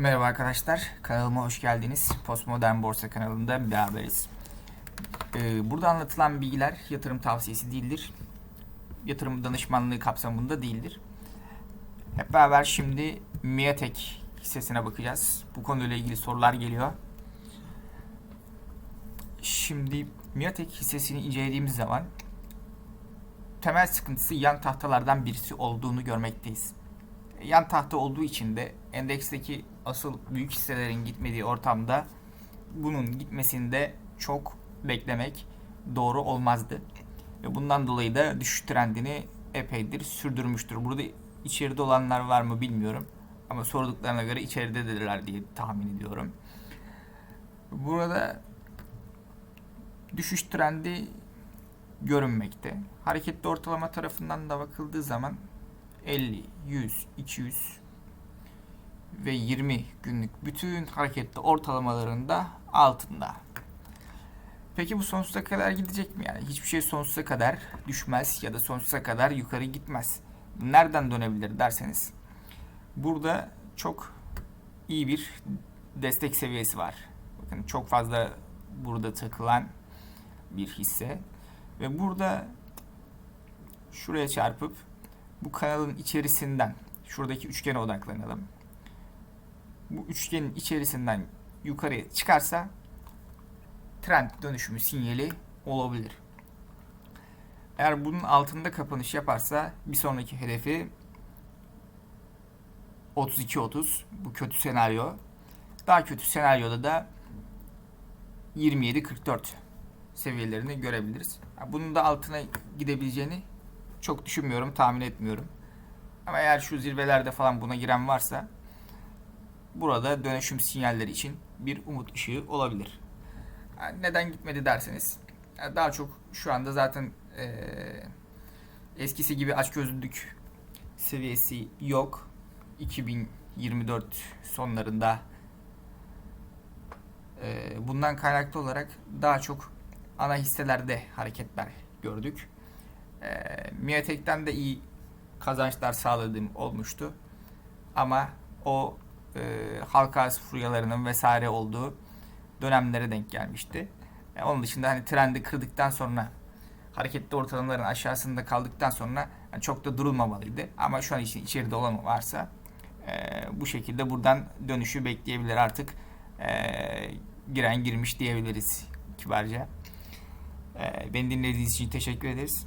Merhaba arkadaşlar, kanalıma hoş geldiniz. Postmodern Borsa kanalında beraberiz. Ee, burada anlatılan bilgiler yatırım tavsiyesi değildir. Yatırım danışmanlığı kapsamında değildir. Hep beraber şimdi Miatek hissesine bakacağız. Bu konuyla ilgili sorular geliyor. Şimdi Miatek hissesini incelediğimiz zaman temel sıkıntısı yan tahtalardan birisi olduğunu görmekteyiz yan tahta olduğu için de endeksteki asıl büyük hisselerin gitmediği ortamda bunun gitmesini de çok beklemek doğru olmazdı. Ve bundan dolayı da düşüş trendini epeydir sürdürmüştür. Burada içeride olanlar var mı bilmiyorum. Ama sorduklarına göre içeridedirler diye tahmin ediyorum. Burada düşüş trendi görünmekte. Hareketli ortalama tarafından da bakıldığı zaman 50, 100, 200 ve 20 günlük bütün hareketli ortalamalarında altında. Peki bu sonsuza kadar gidecek mi? Yani hiçbir şey sonsuza kadar düşmez ya da sonsuza kadar yukarı gitmez. Nereden dönebilir derseniz burada çok iyi bir destek seviyesi var. Bakın çok fazla burada takılan bir hisse ve burada şuraya çarpıp bu kanalın içerisinden şuradaki üçgene odaklanalım. Bu üçgenin içerisinden yukarıya çıkarsa trend dönüşümü sinyali olabilir. Eğer bunun altında kapanış yaparsa bir sonraki hedefi 32-30 bu kötü senaryo. Daha kötü senaryoda da 27-44 seviyelerini görebiliriz. Bunun da altına gidebileceğini çok düşünmüyorum, tahmin etmiyorum. Ama eğer şu zirvelerde falan buna giren varsa burada dönüşüm sinyalleri için bir umut ışığı olabilir. Yani neden gitmedi derseniz daha çok şu anda zaten e, eskisi gibi açgözlülük seviyesi yok. 2024 sonlarında e, bundan kaynaklı olarak daha çok ana hisselerde hareketler gördük. E, Miatek'ten de iyi kazançlar sağladığım olmuştu. Ama o e, halka furyalarının vesaire olduğu dönemlere denk gelmişti. E, onun dışında hani trendi kırdıktan sonra hareketli ortalamaların aşağısında kaldıktan sonra yani çok da durulmamalıydı. Ama şu an için içeride olan varsa e, bu şekilde buradan dönüşü bekleyebilir artık. E, giren girmiş diyebiliriz kibarca. E, beni dinlediğiniz için teşekkür ederiz.